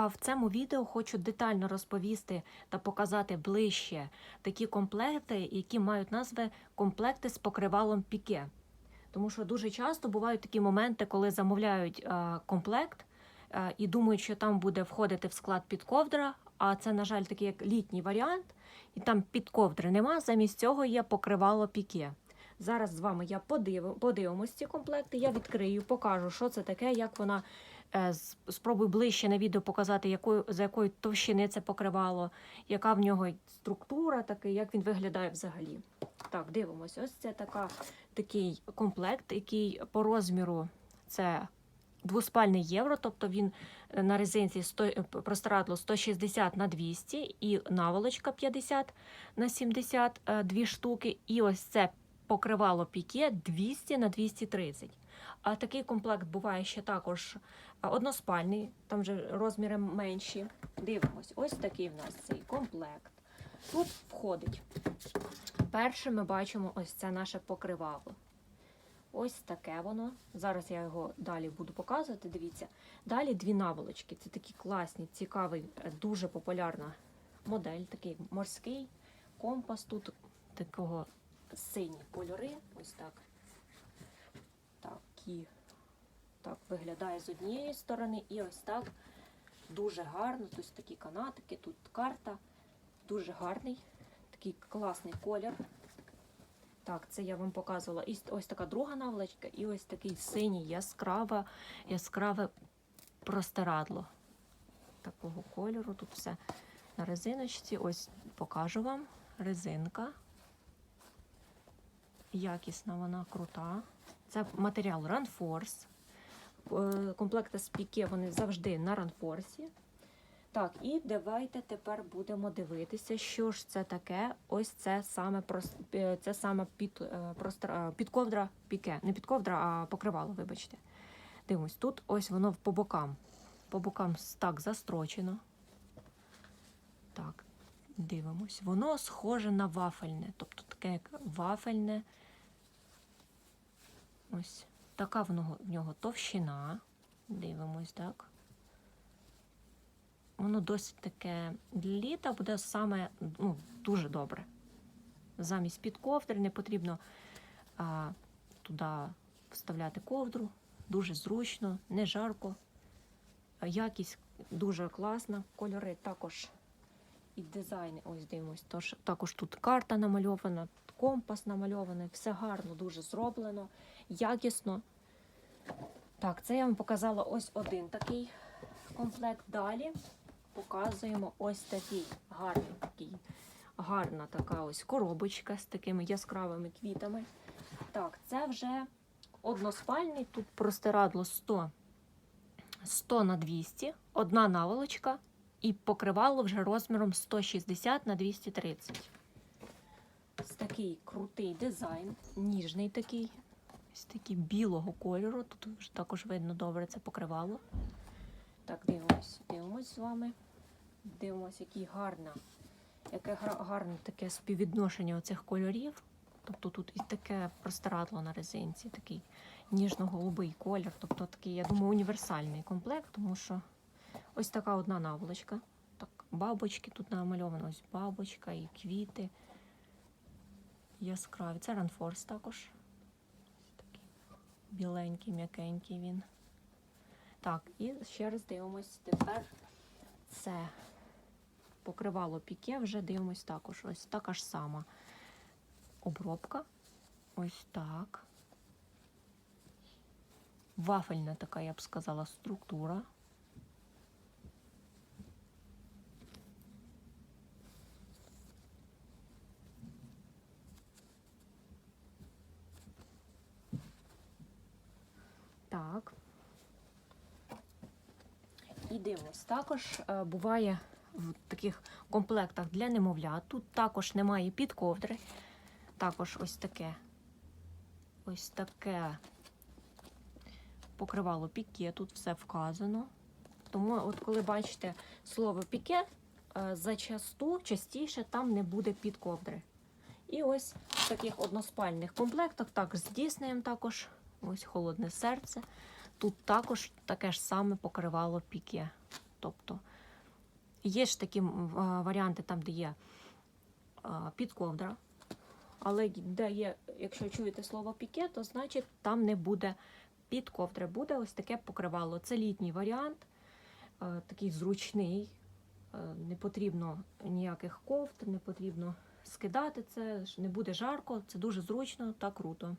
А в цьому відео хочу детально розповісти та показати ближче такі комплекти, які мають назви комплекти з покривалом піке. Тому що дуже часто бувають такі моменти, коли замовляють е, комплект е, і думають, що там буде входити в склад підковдра, а це, на жаль, такий як літній варіант, і там підковдри нема. Замість цього є покривало піке. Зараз з вами я подивимо, подивимось ці комплекти. Я відкрию, покажу, що це таке, як вона. Е, Спробую ближче на відео показати, якою, за якої товщини це покривало, яка в нього структура, таки, як він виглядає взагалі. Так, дивимось. Ось це така, такий комплект, який по розміру це двоспальний євро, тобто він е, на резинці 100, е, простирадло 160 на 200 і наволочка 50 на 70, е, дві штуки. І ось це покривало піке 200 на 230. А такий комплект буває ще також односпальний, там вже розміри менші. Дивимось, ось такий в нас цей комплект. Тут входить. Перше ми бачимо ось це наше покривало. Ось таке воно. Зараз я його далі буду показувати. Дивіться. Далі дві наволочки. Це такі класні, цікавий, е, дуже популярна модель, такий морський компас. Тут такого сині кольори. Ось так. Такі. Так виглядає з однієї сторони, і ось так дуже гарно. Тут такі канатики, тут карта. Дуже гарний, такий класний колір. Так, це я вам показувала. І ось така друга наволочка, і ось такий синій яскраве, яскраве простирадло. Такого кольору. Тут все на резиночці. Ось покажу вам. Резинка. Якісна вона крута. Це матеріал Runforce. Е, Комплекти з піке вони завжди на ранфорсі. Так, і давайте тепер будемо дивитися, що ж це таке. Ось це саме це саме під, е, е, підковдра піке. Не підковдра, а покривало, вибачте. Дивимось, тут ось воно по бокам. По бокам так застрочено. Так, дивимось. Воно схоже на вафельне, тобто таке як вафельне. Ось така в нього, в нього товщина. Дивимось, так. Воно досить таке для літа буде саме ну, дуже добре. Замість під ковдри не потрібно а, туди вставляти ковдру. Дуже зручно, не жарко. Якість дуже класна. Кольори також і дизайни. Ось дивимось. Тож, також тут карта намальована, компас намальований, все гарно, дуже зроблено, якісно. Так, це я вам показала ось один такий комплект. Далі показуємо ось такий гарний такий. Гарна така ось коробочка з такими яскравими квітами. Так, це вже односпальний, тут простирадло 100, 100 на 200, одна наволочка і покривало вже розміром 160 на 230. Ось такий крутий дизайн, ніжний такий, ось такий білого кольору. Тут вже також видно добре це покривало. Так, дивимось, дивимось з вами. Дивимось, який гарна, яке гарне таке співвідношення оцих кольорів. Тобто тут і таке простирадло на резинці, такий ніжно-голубий колір. Тобто такий, я думаю, універсальний комплект, тому що ось така одна наволочка. Так, бабочки тут намальовано, ось бабочка і квіти. Яскраві. Це ранфорс також. Ось такий біленький, м'якенький він. Так, і ще раз дивимось тепер це покривало піке, вже дивимось також. Ось така ж сама обробка. Ось так. Вафельна така, я б сказала, структура. Так. І дивимось. Також е, буває в таких комплектах для немовлят. Тут також немає підковдри. Також ось таке. Ось таке покривало піке, тут все вказано. Тому, от коли бачите слово піке, е, зачасту частіше там не буде підковдри. І ось в таких односпальних комплектах, так з також, ось холодне серце. Тут також таке ж саме покривало піке. Тобто Є ж такі варіанти, там, де є а, підковдра. Але де є, якщо чуєте слово піке, то значить там не буде підковдри, буде ось таке покривало. Це літній варіант, е, такий зручний. Е, Не потрібно ніяких кофт, не потрібно скидати це, не буде жарко, це дуже зручно та круто.